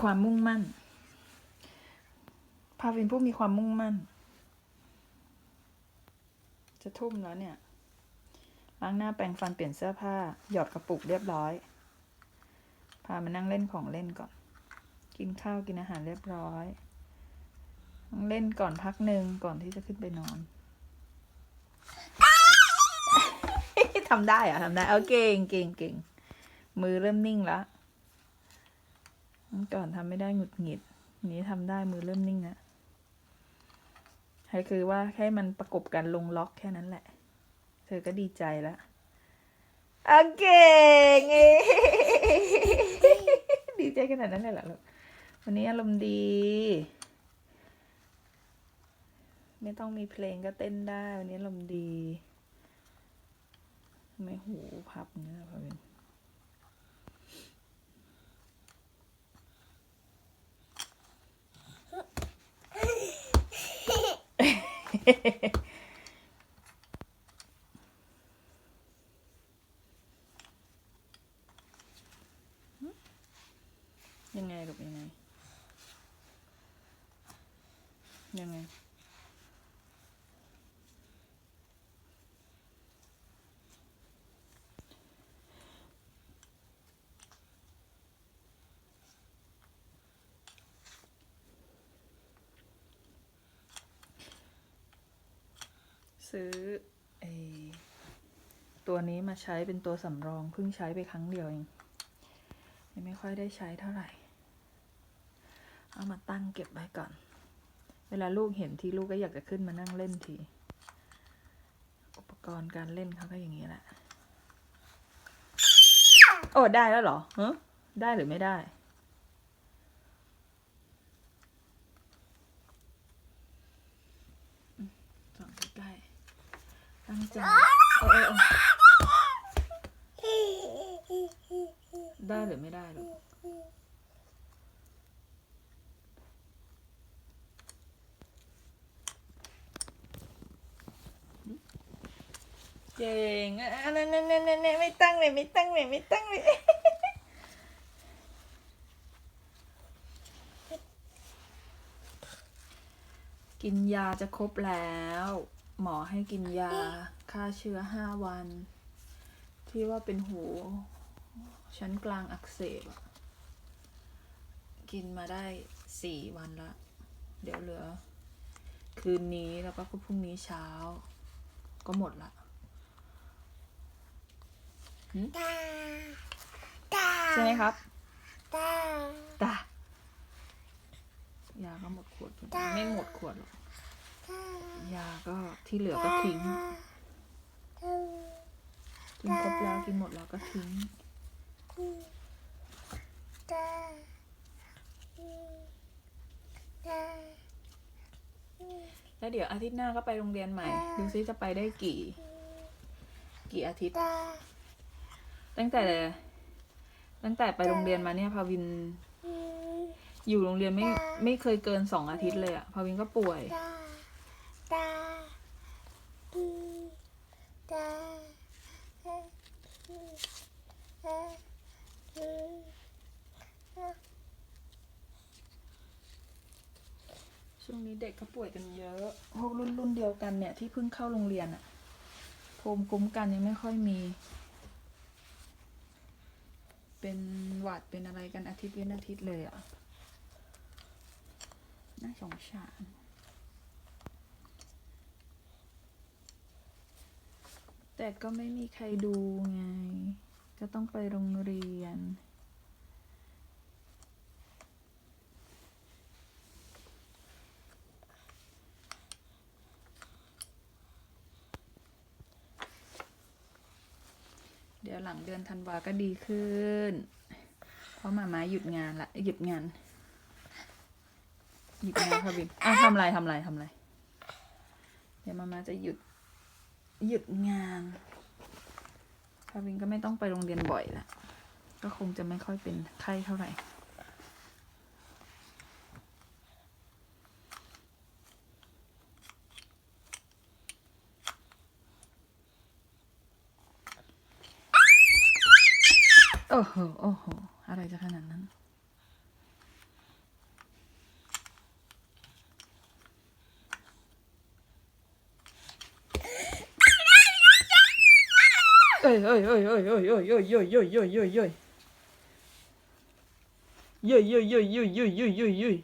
ความมุ่งมั่น พาวินผู้มีความมุ่งมั่น จะทุ่มแล้วเนี่ย ล้างหน้าแปรงฟันเปลี่ยนเสื้อผ้า หยอดกระปุกเรียบร้อย พามานั่งเล่นของเล่นก่อน กินข้าวกินอาหารเรียบร้อยนั่งเล่นก่อนพักหนึ่งก่อนที่จะขึ้นไปนอนทำได้เหรอะทำได้ เอาเก่งเก่งเก่งมือเริ่มนิ่งแล้วเมื่อ ก่อนทำไม่ได้หงุดหงิด นี้ทำได้มือเริ่มนิ่งแล้วใช่คือว่าแค่มันประกบกันลงล็อกแค่นั้นแหละ เธอก็ดีใจแล้วเอเก่งเอ้ดีใจขนาดนั้นเลยเหรอลูกวันนี้อารมณ์ดี ไม่ต้องมีเพลงก็เต้นได้ วันนี้อารมณ์ดี ไม่หูพับเนี่ยพะเวน ยังไงลูกยังไงยังไง ซื้อไอตัวนี้มาใช้เป็นตัวสำรองเพิ่งใช้ไปครั้งเดียวเองยังไม่ค่อยได้ใช้เท่าไหร่ เอามาตั้งเก็บไว้ก่อน เวลาลูกเห็นที่ลูกก็อยากจะขึ้นมานั่งเล่นที อุปกรณ์การเล่นเขาก็อย่างนี้แหละ โอ้ได้แล้วเหรอฮะได้หรือไม่ได้ ส่องใกล้ ๆตั้งใจเออเออเออได้หรือไม่ได้ลูกเก่งอะนั่นนั่นนั่นนั่นไม่ตั้งเลยไม่ตั้งเลยไม่ตั้งเลยกินยาจะครบแล้ว หมอให้กินยาฆ่าเชื้อห้าวัน ที่ว่าเป็นหู ชั้นกลางอักเสบอะกินมาได้สี่วันละ เดี๋ยวเหลือ คืนนี้แล้วก็พรุ่งนี้เช้า ก็หมดละหืมใช่ไหมครับตายาก็หมดขวดพอดีไม่หมดขวดหรอก ยาก็ที่เหลือก็ทิ้ง กินครบแล้วกินหมดแล้วก็ทิ้ง แล้วเดี๋ยวอาทิตย์หน้าก็ไปโรงเรียนใหม่ ดูซิจะไปได้กี่ กี่อาทิตย์ ตั้งแต่ ตั้งแต่ไปโรงเรียนมาเนี่ยพาวิน อยู่โรงเรียนไม่ไม่เคยเกินสองอาทิตย์เลยอะพาวินก็ป่วย ช่วงนี้เด็กก็ป่วยกันเยอะพวกรุ่นรุ่นเดียวกันเนี่ยที่เพิ่งเข้าโรงเรียนอะภูมิคุ้มกันยังไม่ค่อยมี เป็นหวัดเป็นอะไรกันอาทิตย์เว้นอาทิตย์เลยอะน่าสงสารแต่ก็ไม่มีใครดูไง ก็ต้องไปโรงเรียน เดี๋ยวหลังเดือนธันวาก็ดีขึ้น เพราะหมาม้าหยุดงานละหยุดงาน หยุดงานค่ะบินอะทำไรทำไรทำไร เดี๋ยวมาม่าจะหยุดหยุดงาน ไม่ต้องไปโรงเรียนบ่อยละก็คงจะไม่ค่อยเป็นไข้เท่าไหร่โอ้โหโอ้โห อะไรจะขนาดนั้น เอ้ยเอ้ยเอ้ยเอ้ยเอ้ยเอ้ยเอ้ยเอ้ยเอ้ยเอ้ยเอ้ยเอ้ยเอ้ยเอ้ยเอ้ยเอ้ยเอ้ยเอ้ยเอ้ยเอ้ย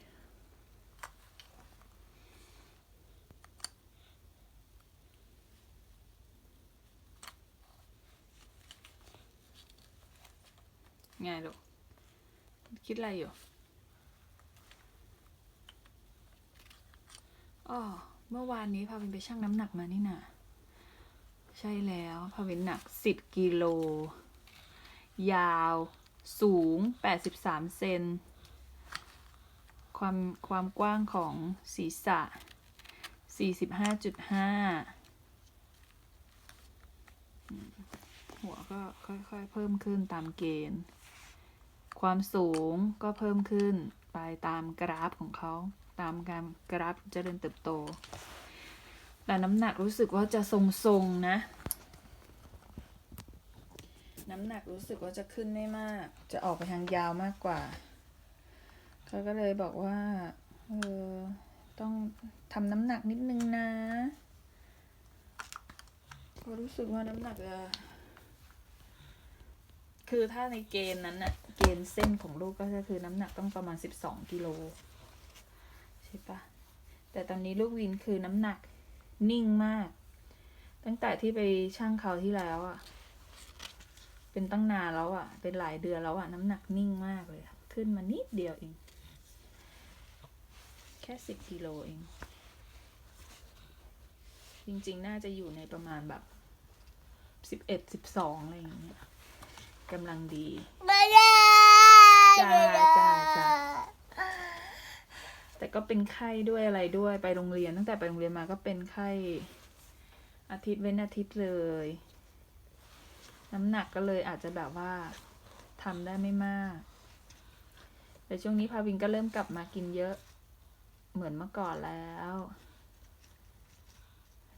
ไงลูกคิดอะไรอยู่อ๋อเมื่อวานนี้พาวินไปชั่งน้ำหนักมานี่น่ะ ใช่แล้วพาวินหนักสิบกิโล ยาวสูง 83 เซน ความความกว้างของศีรษะ 45.5 หัวก็ค่อยๆ เพิ่มขึ้นตามเกณฑ์ ความสูงก็เพิ่มขึ้นไปตามกราฟของเขา ตามการกราฟเจริญเติบโต แต่น้ำหนักรู้สึกว่าจะทรงๆนะ น้ำหนักรู้สึกว่าจะขึ้นไม่มาก จะออกไปทางยาวมากกว่า เขาก็เลยบอกว่า เออ ต้องทำน้ำหนักนิดนึงนะพราะรู้สึกว่าน้ำหนักจะคือถ้าในเกณฑ์นั้นน่ะ เกณฑ์เส้นของลูกก็คือน้ำหนักต้องประมาณสิบสองกิโลใช่ปะแต่ตอนนี้ลูกวินคือน้ำหนัก นิ่งมาก ตั้งแต่ที่ไปช่างเขาวที่แล้วอะเป็นตั้งนานแล้วอะ่ะ เป็นหลายเดือนแล้วอะ่ะ น้ำหนักนิ่งมากเลยอะขึ้นมานิดเดียวเอง แค่สิบกิโลเอง จริงๆ น่าจะอยู่ในประมาณแบบสิบเอ็ดสิบสองอะไรอย่างเงี้ยกำลังดีไม่ได้จ้าจ้าจ้าแต่ ก็เป็นไข้ด้วยอะไรด้วยไปโรงเรียน ตั้งแต่ไปโรงเรียนมาก็เป็นไข้อาทิตย์เว้นอาทิตย์เลย น้ำหนักก็เลยอาจจะแบบว่าทำได้ไม่มากแต่ช่วงนี้พาวินก็เริ่มกลับมากินเยอะ เหมือนเมื่อก่อนแล้ว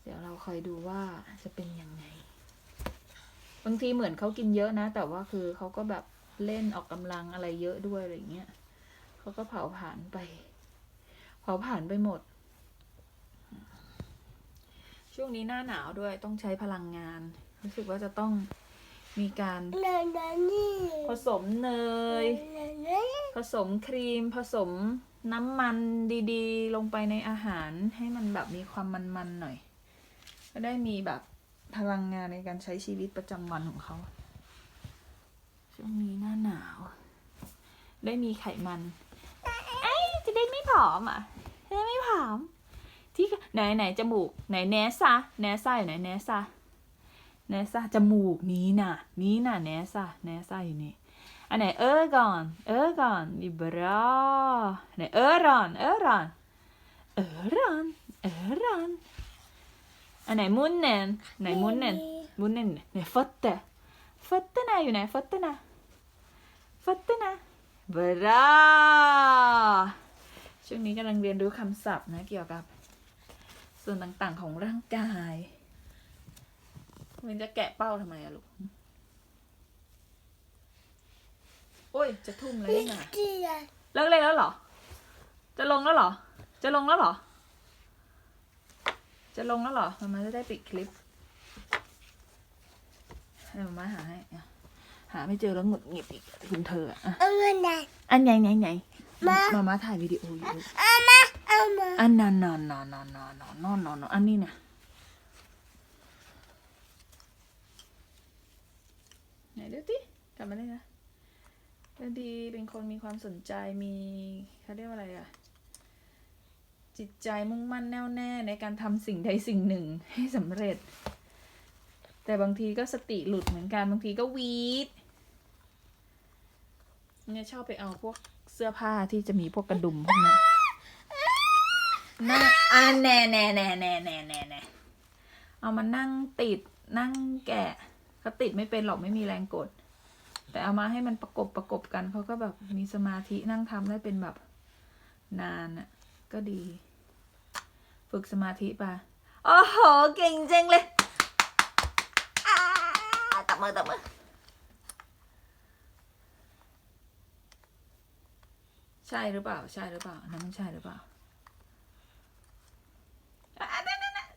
เดี๋ยวเราคอยดูว่าจะเป็นยังไง บางทีเหมือนเขากินเยอะนะ แต่ว่าคือเขาก็แบบเล่นออกกำลังอะไรเยอะด้วยอะไรเงี้ยเขาก็เผาผลาญไป เผาผลาญไปหมด ช่วงนี้หน้าหนาวด้วยต้องใช้พลังงาน รู้สึกว่าจะต้องมีการนานานี่ผสมเนยนานาผสมครีมผสมน้ำมันดีๆ ลงไปในอาหารให้มันแบบมีความมันๆหน่อย ก็ได้มีแบบพลังงานในการใช้ชีวิตประจำวันของเขา ช่วงนี้หน้าหนาว ได้มีไขมันไอ้ยจะได้ไม่ผอมอะ จะได้ไม่ผอมที่ไหนไหนจมูก ไหนแนสซะแนสซ่าอยู่ไหนแนสซะแนสซ่าจมูกนี้น่ะ นี้น่ะแนสซ่าแนสซ่าอยู่นี่อันไหนเออก่อน เออก่อนอีบราไหนเออรอนเออรอนเออรอนเออรอนอันไหนมุนเนนไหนมุนเนนมุนเนนไหนฟัตเตฟัตเตนะอยู่ไหนฟัตเตนะฟัตเตนะบรา ช่วงนี้กำลังเรียนรู้คำศัพท์นะเกี่ยวกับ ส่วนต่างๆของร่างกายมันจะแกะเป้าทำไมอะลูก โอ้ย จะทุ่มแล้วนี่นะที่อะเลิกเล่นแล้วเหรอ จะลงแล้วเหรอ จะลงแล้วเหรอ จะลงแล้วเหรอมามาจะได้ปิดคลิปให้มามาหาให้อะหาไม่เจอแล้วหงุดหงิดอีกคุณเธออะอะเอามาไหนอันไหนไหนไหน มามามาถ่ายวิดีโออยู่เอามาเอามาอันนั้นนอนนอนนอนนอนนอนนอนนอนนอนอันนี้เนี่ยไหนดูสิกลับมาเลยนะแล้วดีเป็นคนมีความสนใจมีเขาเรียกว่าอะไรอะจิตใจมุ่งมั่นแน่วแน่ในการทำสิ่งใดสิ่งหนึ่งให้สำเร็จ แต่บางทีก็สติหลุดเหมือนกันบางทีก็วีดเนี่ยชอบไปเอาพวก เสื้อผ้าที่จะมีพวกกระดุมพวกนี้นั่งอ่าแน่แน่แน่แน่แน่แน่แน่เอามานั่งติดนั่งแกะก็ติดไม่เป็นหรอกไม่มีแรงกด แต่เอามาให้มันประกบประกบกันเขาก็แบบมีสมาธินั่งทำได้เป็นแบบนานอะก็ดี ฝึกสมาธิไปโอ้โห เก่งจังเลยตบมือตบมือ ช่หรือเปล่า ใช่หรือเปล่านั้นมันใช่หรือเปล่า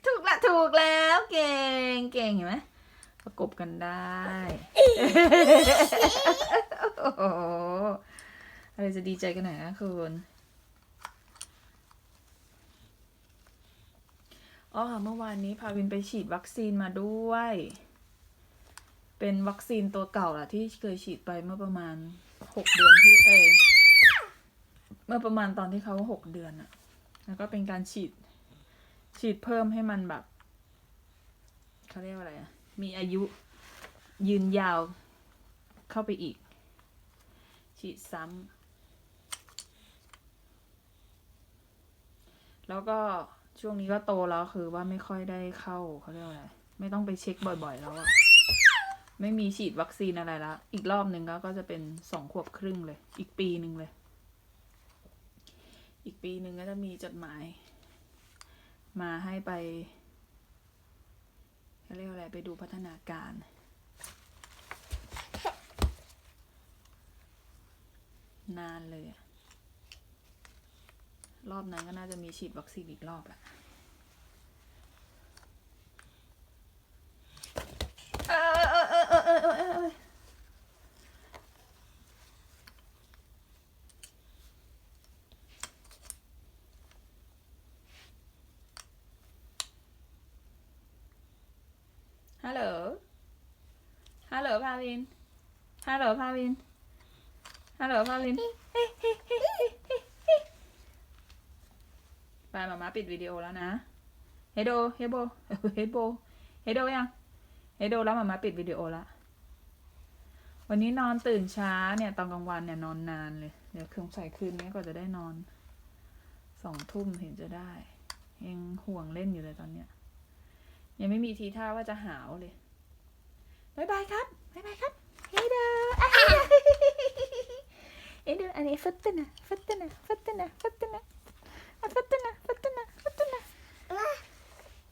ถูกละถูกแล้วเก่งเก่งเห็นไหมประกบกันได้โอ้โหอะไรจะดีใจกันหน่อยนะคุณอ๋อเมื่อวานนี้พาวินไปฉีดวัคซีนมาด้วย เป็นวัคซีนตัวเก่าล่ะที่เคยฉีดไปเมื่อประมาณหกเดือนที่เอย เมื่อประมาณตอนที่เขาหกเดือนอะแล้วก็เป็นการฉีด ฉีดเพิ่มให้มันแบบเขาเรียกว่าอะไรอะมีอายุยืนยาวเข้าไปอีก ฉีดซ้ำแล้วก็ช่วงนี้ก็โตแล้วคือว่าไม่ค่อยได้เข้าเขาเรียกว่าอะไร ไม่ต้องไปเช็คบ่อยๆแล้วอะไม่มีฉีดวัคซีนอะไรแล้วอีกรอบหนึ่งก็ก็จะเป็นสองขวบครึ่งเลย อีกปีหนึ่งเลย อีกปีหนึ่งก็จะมีจดหมาย มาให้ไปเรียกอะไรไปดูพัฒนาการ นานเลย รอบนั้นก็น่าจะมีฉีดวัคซีนอีกรอบแหละ พาวิน ฮัลโหลพาวิน ฮัลโหลพาวินไปมามาปิดวิดีโอแล้วนะเฮโดเฮโบเฮโบเฮโดยังเฮโดแล้วมามาปิดวิดีโอละวันนี้นอนตื่นช้าเนี่ยตอนกลางวันเนี่ยนอนนานเลย เดี๋ยวคืนใส่คืนนี้ก็จะได้นอนสองทุ่มเห็นจะได้ ยังห่วงเล่นอยู่เลยตอนเนี้ยยังไม่มีทีท่าว่าจะหาวเลย บายบายครับบายบายครับเฮโดอะเฮโดอันนี้ฟัตตนะฟัตตนะฟัตตนะฟัตตนะฟัตตนะฟัตตนะฟัตตนะ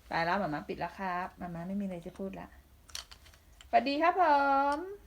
ไปแล้วหมามาปิดแล้วครับหมามาไม่มีอะไรจะพูดละสวัสดีครับผม